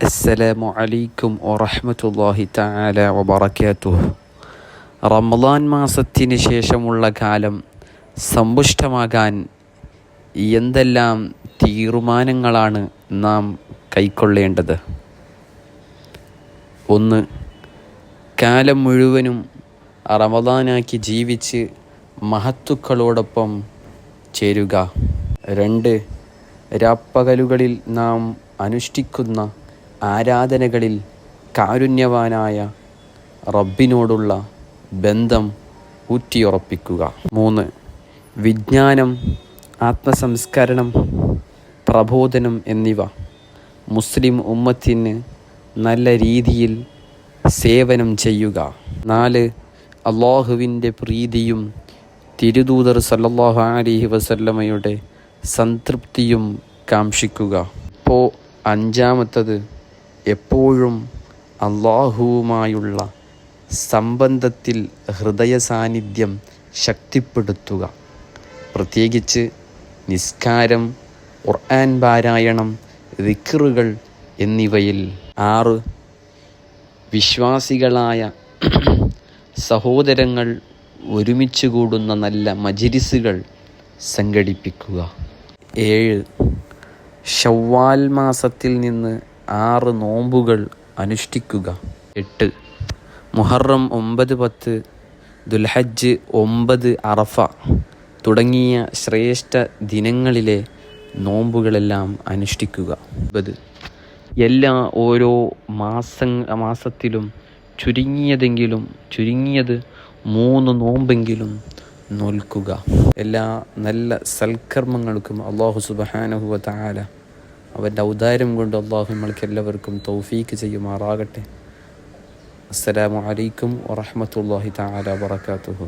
അസ്സലാമു അലൈക്കും വറഹ്മത്തുള്ളാഹി തആല വബറകാതുഹു റമദാൻ മാസത്തിന് ശേഷമുള്ള കാലം സമ്പുഷ്ടമാകാൻ എന്തെല്ലാം തീരുമാനങ്ങളാണ് നാം കൈക്കൊള്ളേണ്ടത്? ഒന്ന് കാലം മുഴുവനും റമദാനാക്കി ജീവിച്ച് മഹത്തുക്കളോടൊപ്പം ചേരുക. രണ്ട് രാപ്പകലുകളിൽ നാം അനുഷ്ഠിക്കുന്ന ആരാധനകളിൽ കാരുണ്യവാനായ റബ്ബിനോടുള്ള ബന്ധം ഊറ്റിയുറപ്പിക്കുക. മൂന്ന് വിജ്ഞാനം ആത്മസംസ്കരണം പ്രബോധനം എന്നിവ മുസ്ലിം ഉമ്മത്തിന് നല്ല രീതിയിൽ സേവനം ചെയ്യുക. നാല് അള്ളാഹുവിന്റെ പ്രീതിയും തിരുദൂതർ സല്ലാഹു അലൈഹി വസല്ലമയുടെ സംതൃപ്തിയും കാക്ഷിക്കുക. ഇപ്പോൾ അഞ്ചാമത്തത് എപ്പോഴും അള്ളാഹുവുമായുള്ള സംബന്ധത്തിൽ ഹൃദയ സാന്നിധ്യം ശക്തിപ്പെടുത്തുക. പ്രത്യേകിച്ച് നിസ്കാരം ഖുർആൻ പാരായണം റിക്കറുകൾ എന്നിവയിൽ. ആറ് വിശ്വാസികളായ സഹോദരങ്ങൾ ഒരുമിച്ച് കൂടുന്ന നല്ല മജിരിസുകൾ സംഘടിപ്പിക്കുക. ഏഴ് ഷവ്വാൽ മാസത്തിൽ നിന്ന് ആറ് നോമ്പുകൾ അനുഷ്ഠിക്കുക. എട്ട്. മുഹറം ഒമ്പത് പത്ത് ദുൽഹജ്ജ് ഒമ്പത് അറഫ തുടങ്ങിയ ശ്രേഷ്ഠ ദിനങ്ങളിലെ നോമ്പുകളെല്ലാം അനുഷ്ഠിക്കുക. ഒമ്പത്. എല്ലാ ഓരോ മാസ മാസത്തിലും ചുരുങ്ങിയതെങ്കിലും ചുരുങ്ങിയത് മൂന്ന് നോമ്പെങ്കിലും നോൽക്കുക. എല്ലാ നല്ല സൽക്കർമ്മങ്ങൾക്കും അള്ളാഹു സുബഹാനഹുവ താല അവന്റെ ഔദാര്യം കൊണ്ട് അള്ളാഹു നമ്മൾക്ക് എല്ലാവർക്കും തൗഫീക്ക് ചെയ്യുമാറാകട്ടെ. അസ്സലാമു അലൈക്കും വറഹമത്തല്ലാഹി താല വബർക്കാത്തുഹു